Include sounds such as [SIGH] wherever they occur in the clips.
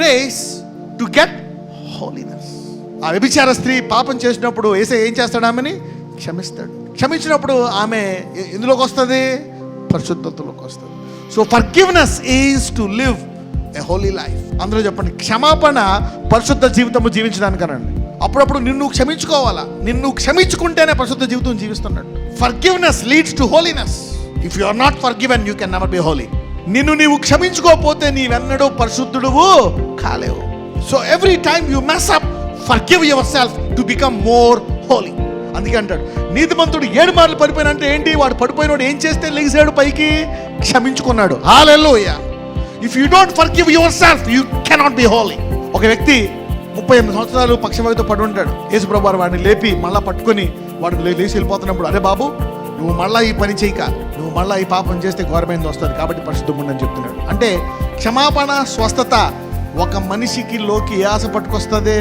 Grace to get holiness ఆ వ్యభిచార స్త్రీ పాపం చేసినప్పుడు ఏసే ఏం చేస్తాడు ఆమెని? క్షమిస్తాడు. క్షమించినప్పుడు ఆమె ఎందులోకి వస్తుంది? పరిశుద్ధతలోకి వస్తుంది. So forgiveness is to live a holy life అందరూ చెప్పండి క్షమాపణ పరిశుద్ధ జీవితము జీవించడానికనండి. అప్పుడప్పుడు నిన్ను క్షమించుకోవాలా? నిన్ను క్షమించుకుంటేనే పరిశుద్ధ జీవితం జీవిస్తున్నాడు. Forgiveness leads to holiness if you are not forgiven you can never be holy నిన్ను నీవు క్షమించుకోకపోతే నీవెన్నడూ పరిశుద్ధుడువు కాలేవు. So every time you mess up forgive yourself to become more holy అందుకే అంటాడు నీతిమంతుడు ఏడు మార్లు పడిపోయిన అంటే ఏంటి? వాడు పడిపోయినోడు ఏం చేస్తే లెగిసాడు పైకి? క్షమించుకున్నాడు. Hallelujah if you don't forgive yourself you cannot be holy ఒక వ్యక్తి ముప్పై ఎనిమిది సంవత్సరాలు పక్షవాయుతో పడి ఉంటాడు. యేసుప్రభు వారు వాడిని లేపి మళ్ళా పట్టుకొని వాడు లేచి వెళ్ళిపోతున్నప్పుడు అరే బాబు నువ్వు మళ్ళా ఈ పని చేయక నువ్వు మళ్ళా ఈ పాపం చేస్తే ఘోరమైంది వస్తుంది కాబట్టి పరిశుద్ధముండని చెప్తున్నాడు. అంటే క్షమాపణ స్వస్థత ఒక మనిషికి లోకి ఆశ పట్టుకొస్తుంది?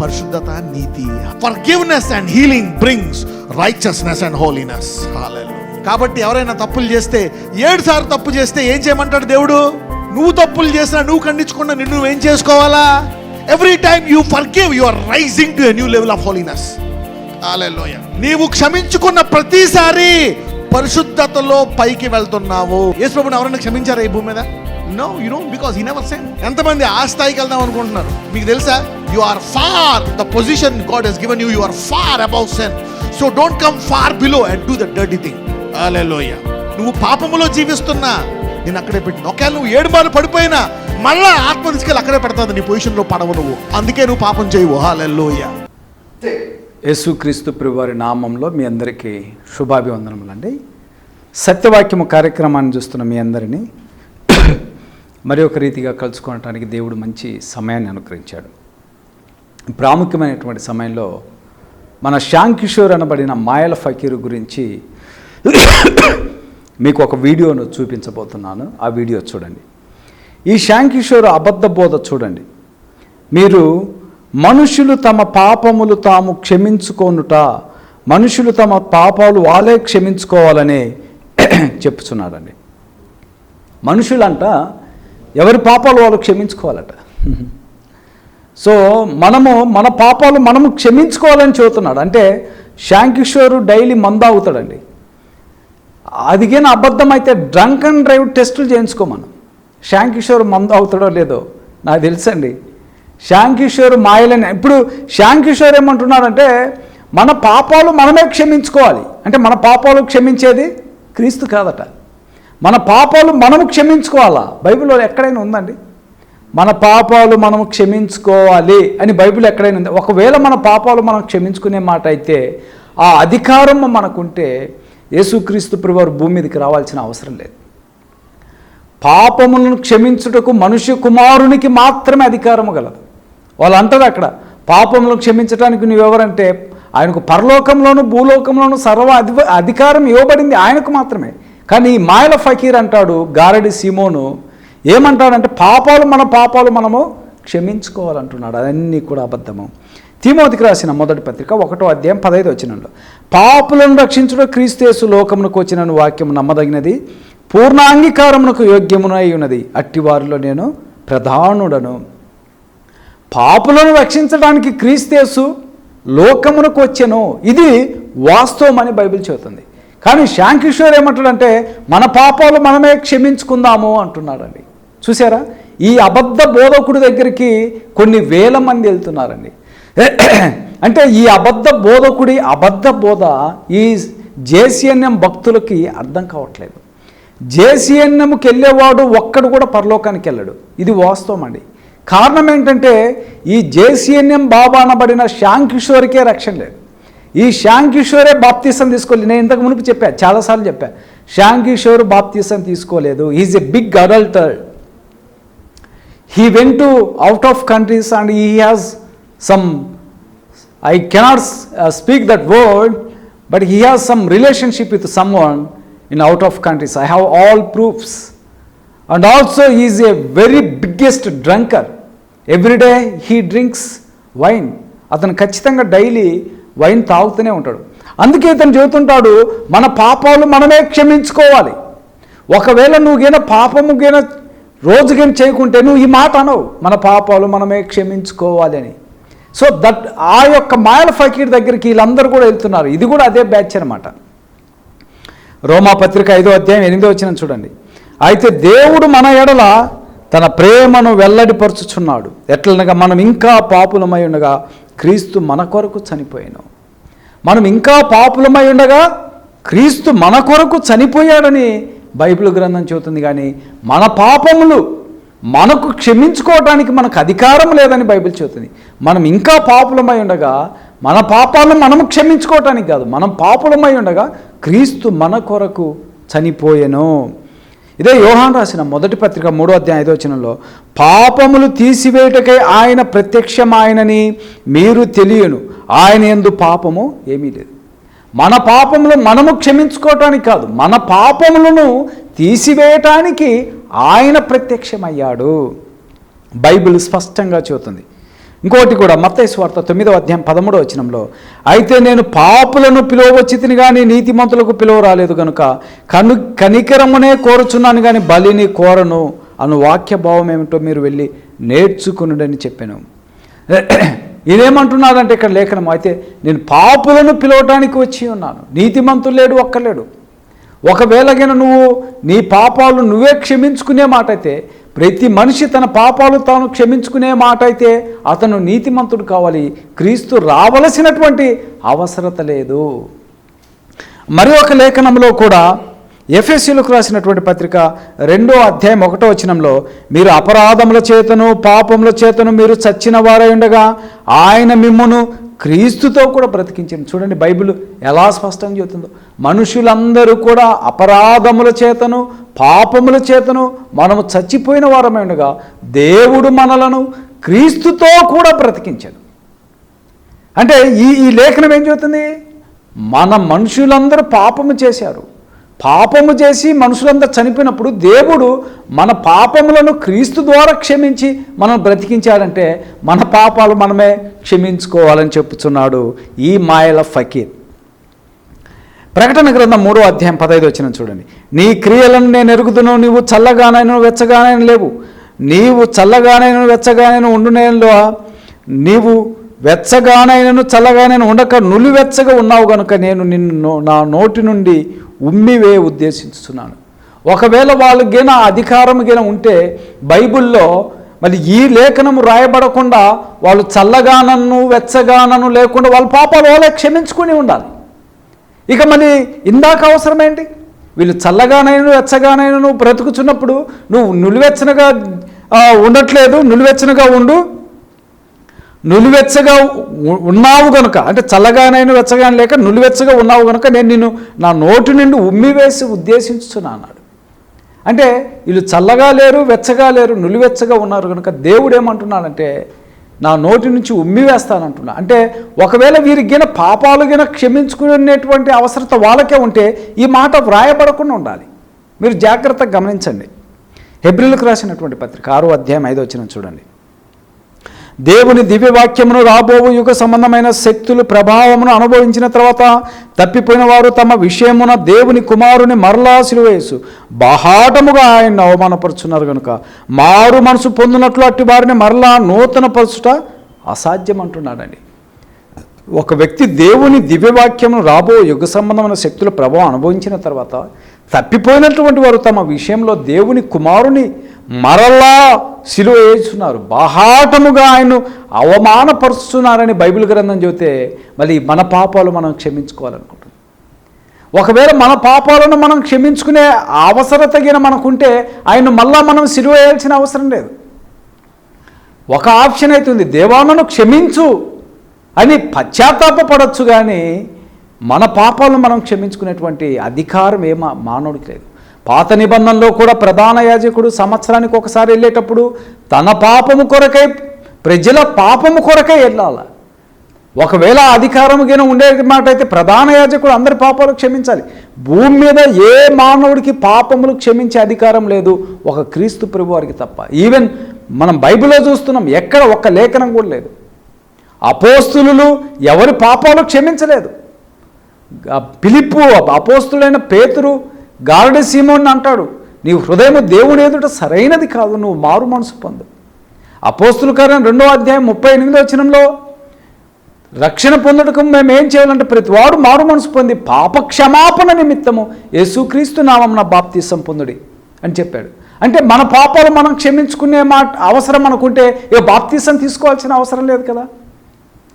పరిశుద్ధత నీతి forgiveness and healing brings righteousness and holiness కాబట్టి ఎవరైనా తప్పులు చేస్తే ఏడుసార్లు తప్పు చేస్తే ఏం చేయమంటాడు దేవుడు? నువ్వు తప్పులు చేసినా నువ్వు ఖండించకుండా నిన్ను నువ్వేం చేసుకోవాలా? Every time you forgive you are rising to a new level of holiness నీవు క్షమించుకున్న ప్రతిసారి పరిశుద్ధతలో పైకి వెళ్తున్నావు. యేసుప్రభుని ఎవరైనా క్షమించారా ఈ భూమి మీద? No you don't because he never sin ఎంతమంది ఆ స్థాయికి వెళ్దాం అనుకుంటున్నారు? మీకు తెలుసా? You are for the position God has given you you are far above sin so don't come far below and do the dirty thing hallelujah నువ్వు పాపములో జీవిస్తున్నా నేను అక్కడే పెట్టిన. ఒకవేళ నువ్వు ఏడు మార్లు పడిపోయినా మళ్ళా ఆత్మ తీసుకెళ్ళి అక్కడే పెడతాది నీ పొజిషన్లో పడవు నువ్వు. అందుకే నువ్వు పాపం చేయవు. హాలెల్లోయ యేసుక్రీస్తు ప్రభువారి నామంలో మీ అందరికీ శుభాభివందనములండి. సత్యవాక్యము కార్యక్రమాన్ని చూస్తున్న మీ అందరినీ [COUGHS] మరి ఒక రీతిగా కలుసుకోవటానికి దేవుడు మంచి సమయాన్ని అనుగ్రహించాడు. ప్రాముఖ్యమైనటువంటి సమయంలో మన శ్యామ్ కిషోర్ అనబడిన మాయల ఫకీరు గురించి [COUGHS] మీకు ఒక వీడియోను చూపించబోతున్నాను. ఆ వీడియో చూడండి. ఈ శ్యామ్ కిషోర్ అబద్ధ బోధ చూడండి. మీరు మనుషులు తమ పాపములు తాము క్షమించుకోనుట మనుషులు తమ పాపాలు వాళ్ళే క్షమించుకోవాలని [CLEARS THROAT] చెప్పుచున్నాడండి మనుషులంట ఎవరి పాపాలు వాళ్ళు క్షమించుకోవాలట. [LAUGHS] సో మనము మన పాపాలు మనము క్షమించుకోవాలని చెబుతున్నాడు. అంటే శాంకిషోరు డైలీ మందాగుతాడండి అదిగేన అబద్ధం అయితే డ్రంక్ అండ్ డ్రైవ్ టెస్టులు చేయించుకోమను శాంకిషోర్ మందు అవుతాడో లేదో నాకు తెలుసండి. శాంకిషోర్ మాయలని. ఇప్పుడు శాంకిషోర్ ఏమంటున్నారంటే మన పాపాలు మనమే క్షమించుకోవాలి. అంటే మన పాపాలు క్షమించేది క్రీస్తు కాదట. మన పాపాలు మనము క్షమించుకోవాలా? బైబిల్లో ఎక్కడైనా ఉందండి? మన పాపాలు మనం క్షమించుకోవాలి అని బైబిల్ ఎక్కడైనా ఉంది? ఒకవేళ మన పాపాలు మనం క్షమించుకునే మాట అయితే ఆ అధికారం మనకుంటే యేసుక్రీస్తు ప్రభువారు భూమి మీదకి రావాల్సిన అవసరం లేదు. పాపములను క్షమించుటకు మనుష్య కుమారునికి మాత్రమే అధికారము గలదు. వాళ్ళు అంటారు అక్కడ. పాపములను క్షమించడానికి నువ్వెవరంటే ఆయనకు పరలోకంలోను భూలోకంలోను సర్వ అధి అధికారం ఇవ్వబడింది ఆయనకు మాత్రమే. కానీ ఈ మాయల ఫకీర్ అంటాడు గారడి సీమోను ఏమంటాడంటే పాపాలు మన పాపాలు మనము క్షమించుకోవాలంటున్నాడు. అవన్నీ కూడా అబద్ధము. తిమోతికి రాసిన మొదటి పత్రిక ఒకటో అధ్యాయం పదహైదు వచ్చినంలో పాపులను రక్షించుట క్రీస్తేసు లోకమునకు వచ్చిన వాక్యం నమ్మదగినది పూర్ణాంగీకారమునకు యోగ్యమునై ఉన్నది. అట్టివారిలో నేను ప్రధానుడను. పాపులను రక్షించడానికి క్రీస్తేసు లోకమునకు వచ్చెను. ఇది వాస్తవం అని బైబిల్ చెబుతుంది. కానీ శాంకిషోర్ ఏమంటాడంటే మన పాపాలు మనమే క్షమించుకుందాము అంటున్నాడండి. చూసారా ఈ అబద్ధ బోధకుడి దగ్గరికి కొన్ని వేల మంది వెళ్తున్నారండి. అంటే ఈ అబద్ధ బోధకుడి అబద్ధ బోధ ఈ జేసీఎన్ఎం భక్తులకి అర్థం కావట్లేదు. జేసీఎన్ఎంకి వెళ్ళేవాడు ఒక్కడు కూడా పరలోకానికి వెళ్ళడు. ఇది వాస్తవం అండి. కారణం ఏంటంటే ఈ జేసీఎన్ఎం బాబా అనబడిన శాంకిషోర్కే రక్షణ లేదు. ఈ శాంకిషోరే బాప్తీసం తీసుకోలేదు. నేను ఇంతకు మునుపు చెప్పాను చాలాసార్లు చెప్పాను శాంకిషోర్ బాప్తీసం తీసుకోలేదు. Is a big adulterer he went to out of countries and he has some I cannot speak that word but he has some relationship with some one in out of countries I have all proofs and also is a very biggest drunker everyday he drinks wine అతను ఖచ్చితంగా daily wine తాగుతూనే ఉంటాడు. అందుకే ఇతను చెబుతుంటాడు మన పాపాలు మనమే క్షమించుకోవాలి. ఒకవేళ నువ్వు గీన పాపము గీన రోజుకేం చేయకుంటే నువ్వు ఈ మాట అనవు. మన పాపాలు మనమే క్షమించుకోవాలి అని. సో దట్ ఆ యొక్క మాయల ఫకీర్ దగ్గరికి వీళ్ళందరూ కూడా వెళ్తున్నారు. ఇది కూడా అదే బ్యాచ్ అనమాట రోమా పత్రిక ఐదో అధ్యాయం ఎనిమిదో వచ్చిన చూడండి. అయితే దేవుడు మన ఎడల తన ప్రేమను వెల్లడిపరుచుచున్నాడు. ఎట్లనగా మనం ఇంకా పాపులమై ఉండగా క్రీస్తు మన కొరకు చనిపోయాను. మనం ఇంకా పాపులమై ఉండగా క్రీస్తు మన కొరకు చనిపోయాడని బైబిల్ గ్రంథం చెబుతుంది కానీ మన పాపములు మనకు క్షమించుకోవడానికి మనకు అధికారం లేదని బైబిల్ చెబుతుంది. మనం ఇంకా పాపులమై ఉండగా మన పాపాలను మనం క్షమించుకోవటానికి కాదు మనం పాపులమై ఉండగా క్రీస్తు మన కొరకు చనిపోయెను. ఇదే యోహాన్ రాసిన మొదటి పత్రిక మూడో అధ్యాయ ఐదో వచనంలో పాపములు తీసివేయటకై ఆయన ప్రత్యక్షమాయనని మీరు తెలియను. ఆయన ఎందు పాపము ఏమీ లేదు. మన పాపములు మనము క్షమించుకోవటానికి కాదు మన పాపములను తీసివేయటానికి ఆయన ప్రత్యక్షమయ్యాడు. బైబిల్ స్పష్టంగా చెబుతుంది. ఇంకోటి కూడా మత్తయి స్వార్థ తొమ్మిదవ అధ్యాయం పదమూడవ వచనంలో అయితే నేను పాపులను పిలువవచ్చితిని కానీ నీతిమంతులకు పిలువ రాలేదు కనుక కను కనికరమునే కోరుచున్నాను కానీ బలిని కోరను అను వాక్య భావం ఏమిటో మీరు వెళ్ళి నేర్చుకునుడని చెప్పాను. [CLEARS THROAT] ఇదేమంటున్నాడంటే ఇక్కడ లేఖనం అయితే నేను పాపులను పిలవటానికి వచ్చి ఉన్నాను నీతిమంతులు లేడు ఒక్కలేడు ఒకవేళగిన నువ్వు నీ పాపాలు నువ్వే క్షమించుకునే మాట అయితే ప్రతి మనిషి తన పాపాలు తాను క్షమించుకునే మాట అయితే అతను నీతిమంతుడు కావాలి. క్రీస్తు రావలసినటువంటి అవసరత లేదు. మరి ఒక లేఖనంలో కూడా ఎఫ్ఎస్సీలకు రాసినటువంటి పత్రిక రెండో అధ్యాయం ఒకటో వచనంలో మీరు అపరాధముల చేతను పాపముల చేతను మీరు చచ్చిన వారై ఉండగా ఆయన మిమ్మును క్రీస్తుతో కూడా బ్రతికించింది చూడండి బైబిల్ ఎలా స్పష్టంగా చెబుతుందో. మనుషులందరూ కూడా అపరాధముల చేతను పాపముల చేతను మనము చచ్చిపోయిన వారమై దేవుడు మనలను క్రీస్తుతో కూడా బ్రతికించాడు. అంటే ఈ ఈ లేఖనం ఏం చెబుతుంది? మన మనుషులందరూ పాపము చేశారు. పాపము చేసి మనుషులంతా చనిపోయినప్పుడు దేవుడు మన పాపములను క్రీస్తు ద్వారా క్షమించి మనం బ్రతికించాడంటే మన పాపాలు మనమే క్షమించుకోవాలని చెప్పుచున్నాడు ఈ మాయల ఫకీర్. ప్రకటన గ్రంథం మూడో అధ్యాయం పదహైదు వచ్చిన చూడండి. నీ క్రియలను నేను ఎరుగుతును నీవు చల్లగానైనా వెచ్చగానైనా లేవు. నీవు చల్లగానైనా వెచ్చగానైనా ఉండునేలో నీవు వెచ్చగానైనను చల్లగానైనా ఉండక నులివెచ్చగా ఉన్నావు కనుక నేను నిన్ను నా నోటి నుండి ఉమ్మివే ఉద్దేశిస్తున్నాను ఒకవేళ వాళ్ళకి గిన అధికారం గిన ఉంటే బైబిల్లో మరి ఈ లేఖనము రాయబడకుండా వాళ్ళు చల్లగానను వెచ్చగానను లేకుండా వాళ్ళ పాపాలు వాళ్ళే క్షమించుకుని ఉండాలి. ఇక మరి ఇందాక అవసరమేంటి? వీళ్ళు చల్లగానైనా వెచ్చగానైనా నువ్వు బ్రతుకుచున్నప్పుడు నువ్వు నులివెచ్చనగా ఉండట్లేదు నులివెచ్చనగా ఉండు. నులివెచ్చగా ఉన్నావు గనుక అంటే చల్లగానైనా వెచ్చగానే లేక నులివెచ్చగా ఉన్నావు గనుక నేను నిన్ను నా నోటి నుండి ఉమ్మివేసి ఉద్దేశించుతున్నా అన్నాడు. అంటే వీళ్ళు చల్లగా లేరు వెచ్చగా లేరు నులివెచ్చగా ఉన్నారు కనుక దేవుడు ఏమంటున్నాడంటే నా నోటి నుంచి ఉమ్మివేస్తానంటున్నా అంటే ఒకవేళ వీరికి పాపాలు గిన క్షమించుకునేటువంటి అవసరత వాళ్ళకే ఉంటే ఈ మాట వ్రాయబడకుండా ఉండాలి. మీరు జాగ్రత్తగా గమనించండి. హెబ్రిల్కు రాసినటువంటి పత్రిక ఆరో అధ్యాయం ఐదో వచ్చిన చూడండి. దేవుని దివ్యవాక్యమును రాబోవు యుగ సంబంధమైన శక్తులు ప్రభావమును అనుభవించిన తర్వాత తప్పిపోయిన వారు తమ విషయమున దేవుని కుమారుని మరలా సిలువేసు బహాటముగా ఆయన్ని అవమానపరుచున్నారు కనుక మారు మనసు పొందినట్లు అట్టి వారిని మరలా నూతన పరచుట అసాధ్యం అంటున్నాడండి ఒక వ్యక్తి దేవుని దివ్యవాక్యమును రాబో యుగ సంబంధమైన శక్తుల ప్రభావం అనుభవించిన తర్వాత తప్పిపోయినటువంటి వారు తమ విషయంలో దేవుని కుమారుని మరలా సిలువ వేస్తున్నారు. బాహాటముగా ఆయన్ను అవమానపరుస్తున్నారని బైబిల్ గ్రంథం చెబితే మళ్ళీ మన పాపాలు మనం క్షమించుకోవాలనుకుంటున్నాం. ఒకవేళ మన పాపాలను మనం క్షమించుకునే అవసరతగిన మనకుంటే ఆయన మళ్ళా మనం సిలువ వేయాల్సిన అవసరం లేదు. ఒక ఆప్షన్ అయితే ఉంది. దేవాలను క్షమించు అని పశ్చాత్తాపపడచ్చు కానీ మన పాపాలను మనం క్షమించుకునేటువంటి అధికారం ఏ మా మానవుడికి లేదు. పాత నిబంధనలో కూడా ప్రధాన యాజకుడు సంవత్సరానికి ఒకసారి వెళ్ళేటప్పుడు తన పాపము కొరకై ప్రజల పాపము కొరకై వెళ్ళాల. ఒకవేళ అధికారం గిన ఉండే మాట అయితే ప్రధాన యాజకుడు అందరి పాపాలు క్షమించాలి. భూమి మీద ఏ మానవుడికి పాపములు క్షమించే అధికారం లేదు. ఒక క్రీస్తు ప్రభు వారికి తప్ప. ఈవెన్ మనం బైబిల్లో చూస్తున్నాం ఎక్కడ ఒక్క లేఖనం కూడా లేదు. అపోస్తులు ఎవరి పాపాలు క్షమించలేదు. పిలిప్పు అపోస్తులైన పేతురు గారడి సీమోని అంటాడు నీ హృదయం దేవుని ఎదుట సరైనది కాదు నువ్వు మారు మనసు పొందు. అపోస్తుల కార్యం రెండో అధ్యాయం ముప్పై ఎనిమిదో వచనంలో రక్షణ పొందుటకు మేము ఏం చేయాలంటే ప్రతి వాడు మారు మనసు పొంది పాప క్షమాపణ నిమిత్తము యేసుక్రీస్తు నామం బాప్తీసం పొందుడి అని చెప్పాడు. అంటే మన పాపాలు మనం క్షమించుకునే మా అవసరం అనుకుంటే ఏ బాప్తీసం తీసుకోవాల్సిన అవసరం లేదు కదా?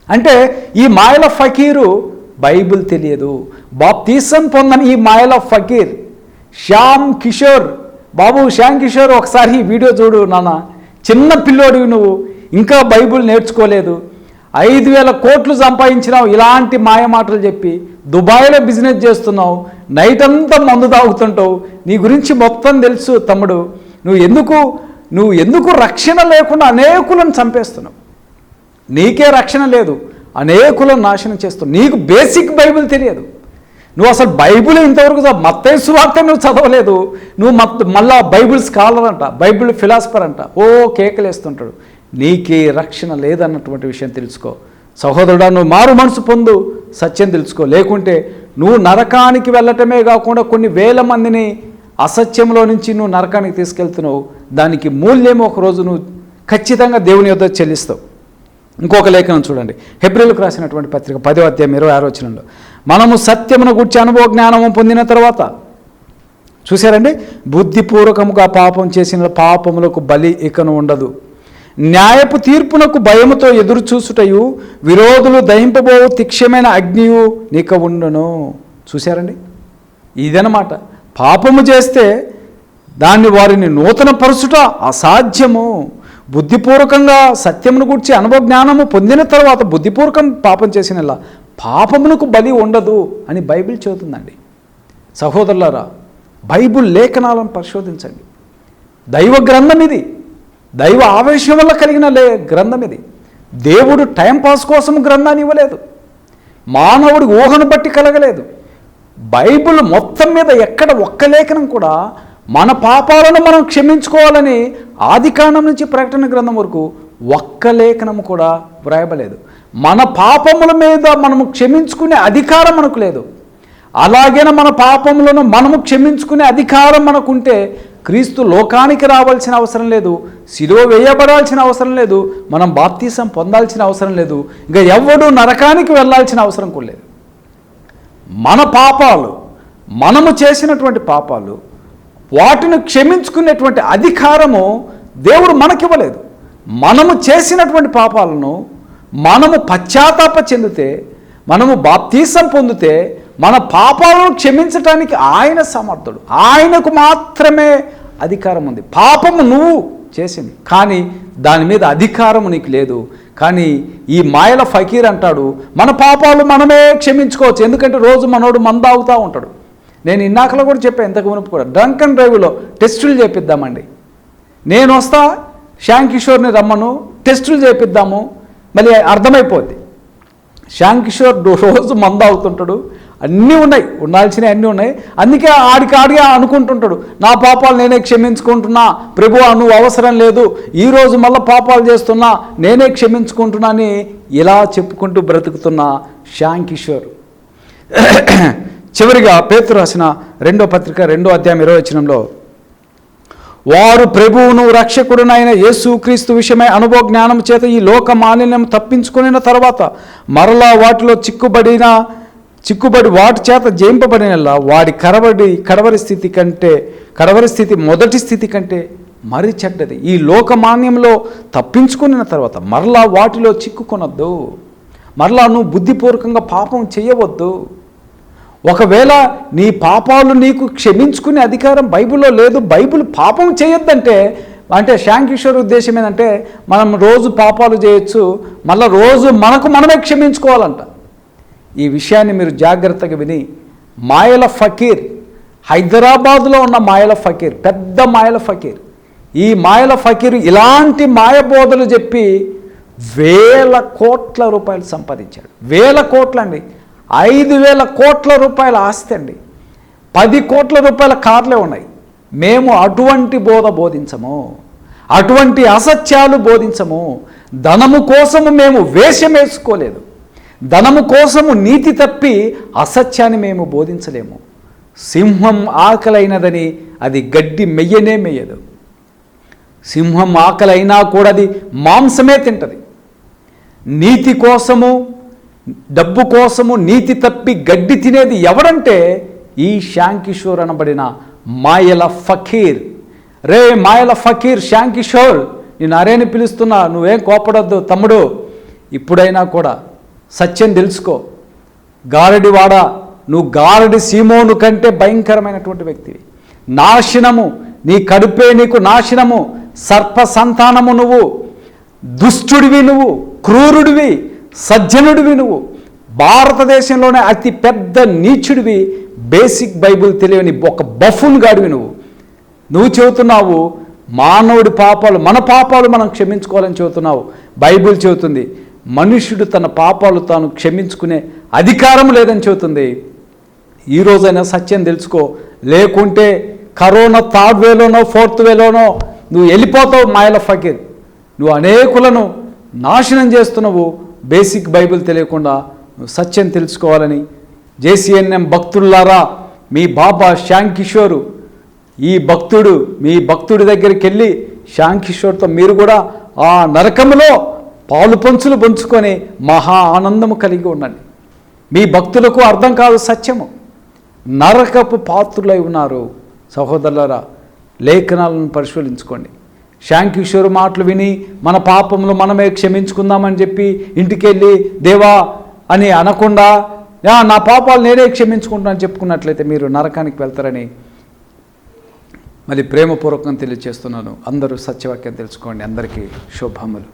అంటే ఈ మాయల ఫకీరు బైబిల్ తెలియదు. బాప్తీసం పొందని ఈ మాయల ఫకీర్. శ్యామ్ కిషోర్. బాబు శ్యామ్ కిషోర్ ఒకసారి ఈ వీడియో చూడు నాన్న. చిన్న పిల్లోడివి నువ్వు. ఇంకా బైబిల్ నేర్చుకోలేదు. ఐదు వేల కోట్లు సంపాదించినావు. ఇలాంటి మాయ మాటలు చెప్పి దుబాయ్లో బిజినెస్ చేస్తున్నావు. నైట్ అంతా మందు తాగుతుంటావు. నీ గురించి మొత్తం తెలుసు తమ్ముడు. నువ్వు ఎందుకు నువ్వు ఎందుకు రక్షణ లేకుండా అనేకులను చంపేస్తున్నావు? నీకే రక్షణ లేదు. అనేకులను నాశనం చేస్తావు నీకు బేసిక్ బైబిల్ తెలియదు. నువ్వు అసలు బైబిల్ ఇంతవరకు చదవ- మత్తయి సువార్త నువ్వు చదవలేదు. నువ్వు మత్ మళ్ళా బైబిల్ స్కాలర్ అంట బైబిల్ ఫిలాసఫర్ అంట. ఓ కేకలేస్తుంటాడు. నీకే రక్షణ లేదన్నటువంటి విషయం తెలుసుకో. సహోదరుడా నువ్వు మారు మనసు పొందు. సత్యం తెలుసుకో. లేకుంటే నువ్వు నరకానికి వెళ్ళటమే కాకుండా కొన్ని వేల మందిని అసత్యంలో నుంచి నువ్వు నరకానికి తీసుకెళ్తున్నావు. దానికి మూల్యం ఒకరోజు నువ్వు ఖచ్చితంగా దేవుని యొద్ద చెల్లిస్తావు. ఇంకొక లేఖనం చూడండి. హెబ్రిల్కు రాసినటువంటి పత్రిక పదో అధ్యాయం ఇరవై ఆరో వచనంలో మనము సత్యమును గుర్చి అనుభవ జ్ఞానము పొందిన తర్వాత చూశారండి? బుద్ధిపూర్వకముగా పాపం చేసిన పాపములకు బలి ఇకను ఉండదు. న్యాయపు తీర్పునకు భయముతో ఎదురు చూసుటయు విరోధులు దహింపబో తిక్షమైన అగ్నియు నీక ఉండును. చూశారండి? ఇదనమాట పాపము చేస్తే దాన్ని వారిని నూతన పరుచుట అసాధ్యము. బుద్ధిపూర్వకంగా సత్యమును గురించి అనుభవ జ్ఞానము పొందిన తర్వాత బుద్ధిపూర్వకం పాపం చేసిన పాపమునకు బలి ఉండదు అని బైబిల్ చెబుతుందండి. సహోదరులారా బైబిల్ లేఖనాలను పరిశోధించండి. దైవ గ్రంథం ఇది. దైవ ఆవేశం వల్ల కలిగిన లే గ్రంథం ఇది. దేవుడు టైంపాస్ కోసం గ్రంథాన్ని ఇవ్వలేదు. మానవుడి ఊహను బట్టి కలగలేదు. బైబిల్ మొత్తం మీద ఎక్కడ ఒక్క లేఖనం కూడా మన పాపాలను మనం క్షమించుకోవాలని ఆది కాండం నుంచి ప్రకటన గ్రంథం వరకు ఒక్క లేఖనం కూడా వ్రాయబలేదు. మన పాపముల మీద మనము క్షమించుకునే అధికారం మనకు లేదు. అలాగే మన పాపములను మనము క్షమించుకునే అధికారం మనకుంటే క్రీస్తు లోకానికి రావాల్సిన అవసరం లేదు సిలువ వేయబడాల్సిన అవసరం లేదు మనం బాప్తీసం పొందాల్సిన అవసరం లేదు ఇంకా ఎవడు నరకానికి వెళ్ళాల్సిన అవసరం కూడా లేదు. మన పాపాలు మనము చేసినటువంటి పాపాలు వాటిని క్షమించుకునేటువంటి అధికారము దేవుడు మనకివ్వలేదు. మనము చేసినటువంటి పాపాలను మనము పశ్చాత్తాప చెందితే మనము బాప్తీసం పొందితే మన పాపాలను క్షమించటానికి ఆయన సమర్థుడు. ఆయనకు మాత్రమే అధికారం ఉంది. పాపము నువ్వు చేసింది. కానీ దాని మీద అధికారం నీకు లేదు. కానీ ఈ మాయల ఫకీర్ అంటాడు మన పాపాలు మనమే క్షమించుకోవచ్చు. ఎందుకంటే రోజు మనోడు మందాగుతూ ఉంటాడు. నేను ఇన్నాకలో కూడా చెప్పాను ఇంతకు మునుపు కూడా. డ్రంక్ అండ్ డ్రైవ్లో టెస్టులు చేపిద్దామండి. నేను వస్తా శ్యామ్ కిషోర్ని రమ్మను టెస్టులు చేపిద్దాము మళ్ళీ అర్థమైపోద్ది. శ్యామ్ కిషోర్ రోజు మంద అవుతుంటాడు. అన్నీ ఉన్నాయి ఉండాల్సినవి అన్నీ ఉన్నాయి. అందుకే ఆడికి ఆడిగా అనుకుంటుంటాడు నా పాపాలు నేనే క్షమించుకుంటున్నా ప్రభు నువ్వు అవసరం లేదు. ఈరోజు మళ్ళీ పాపాలు చేస్తున్నా నేనే క్షమించుకుంటున్నా అని ఇలా చెప్పుకుంటూ బ్రతుకుతున్న శ్యామ్ కిషోర్. చివరిగా పేతు రాసిన రెండో పత్రిక రెండో అధ్యాయం ఇరవై వచనంలో వారు ప్రభువును రక్షకుడునైన యేసుక్రీస్తు విషయమై అనుభవ జ్ఞానం చేత ఈ లోక మాలిన్యం తప్పించుకుని తర్వాత మరలా వాటిలో చిక్కుబడిన చిక్కుబడి వాటి చేత జయింపబడినలా వాడి కడబడి కడవరి స్థితి కంటే కడవరి స్థితి మొదటి స్థితి కంటే మరి చెడ్డది. ఈ లోకమాన్యంలో తప్పించుకున్న తర్వాత మరలా వాటిలో చిక్కుకొనొద్దు. మరలా నువ్వు బుద్ధిపూర్వకంగా పాపం చేయవద్దు. ఒకవేళ నీ పాపాలు నీకు క్షమించుకునే అధికారం బైబిల్లో లేదు బైబిల్ పాపం చేయొద్దంటే అంటే శాంకిషోర్ ఉద్దేశం ఏంటంటే మనం రోజు పాపాలు చేయొచ్చు మళ్ళీ రోజు మనకు మనమే క్షమించుకోవాలంట. ఈ విషయాన్ని మీరు జాగ్రత్తగా విని మాయల ఫకీర్ హైదరాబాద్లో ఉన్న మాయల ఫకీర్ పెద్ద మాయల ఫకీర్ ఈ మాయల ఫకీర్ ఇలాంటి మాయబోధలు చెప్పి వేల కోట్ల రూపాయలు సంపాదించాడు. వేల కోట్లండి. ఐదు వేల కోట్ల రూపాయల ఆస్తి అండి. పది కోట్ల రూపాయల కార్లే ఉన్నాయి. మేము అటువంటి బోధ బోధించము. అటువంటి అసత్యాలు బోధించము. ధనము కోసము మేము వేషం వేసుకోలేదు. ధనము కోసము నీతి తప్పి అసత్యాన్ని మేము బోధించలేము. సింహం ఆకలైనదని అది గడ్డి మెయ్యనే మెయ్యదు. సింహం ఆకలైనా కూడా అది మాంసమే తింటది. నీతి కోసము డబ్బు కోసము నీతి తప్పి గడ్డి తినేది ఎవడంటే ఈ శాంకిషోర్ అనబడిన మాయల ఫకీర్. రే మాయల ఫకీర్ శాంకిషోర్ నేను అరేని పిలుస్తున్నా నువ్వేం కోపడొద్దు తమ్ముడు. ఇప్పుడైనా కూడా సత్యం తెలుసుకో. గారడివాడ నువ్వు గారడి సీమోను కంటే భయంకరమైనటువంటి వ్యక్తివి. నాశనము నీ కడుపే నీకు నాశనము సర్ప సంతానము నువ్వు దుష్టుడివి నువ్వు క్రూరుడివి సజ్జనుడివి నువ్వు. భారతదేశంలోనే అతి పెద్ద నీచుడివి. బేసిక్ బైబిల్ తెలియని ఒక బఫున్ గాడివి నువ్వు. నువ్వు చెబుతున్నావు మానవుడి పాపాలు మన పాపాలు మనం క్షమించుకోవాలని చెబుతున్నావు. బైబిల్ చెబుతుంది మనుష్యుడు తన పాపాలు తాను క్షమించుకునే అధికారం లేదని చెబుతుంది. ఈ రోజైనా సత్యం తెలుసుకో. లేకుంటే కరోనా థర్డ్ వేలోనో ఫోర్త్ వేలోనో నువ్వు వెళ్ళిపోతావు మాయల ఫకీర్. నువ్వు అనేకులను నాశనం చేస్తున్నావు. బేసిక్ బైబిల్ తెలియకుండా సత్యం తెలుసుకోవాలని జేసీఎన్ఎం భక్తుల్లారా మీ బాబా శ్యామ్ కిషోరు ఈ భక్తుడు మీ భక్తుడి దగ్గరికి వెళ్ళి శ్యామ్ కిషోర్తో మీరు కూడా ఆ నరకములో పాలు పంచులు పంచుకొని మహా ఆనందము కలిగి ఉండండి. మీ భక్తులకు అర్థం కాదు సత్యము. నరకపు పాత్రులై ఉన్నారు. సహోదరులరా లేఖనాలను పరిశీలించుకోండి. శాంకిషోర్ మాటలు విని మన పాపములు మనమే క్షమించుకుందామని చెప్పి ఇంటికి వెళ్ళి దేవా అని అనకుండా నా పాపాలు నేనే క్షమించుకుంటానని చెప్పుకున్నట్లయితే మీరు నరకానికి వెళ్తారని మరి ప్రేమపూర్వకం తెలియజేస్తున్నాను అందరూ సత్యవాక్యం తెలుసుకోండి. అందరికీ శుభములు.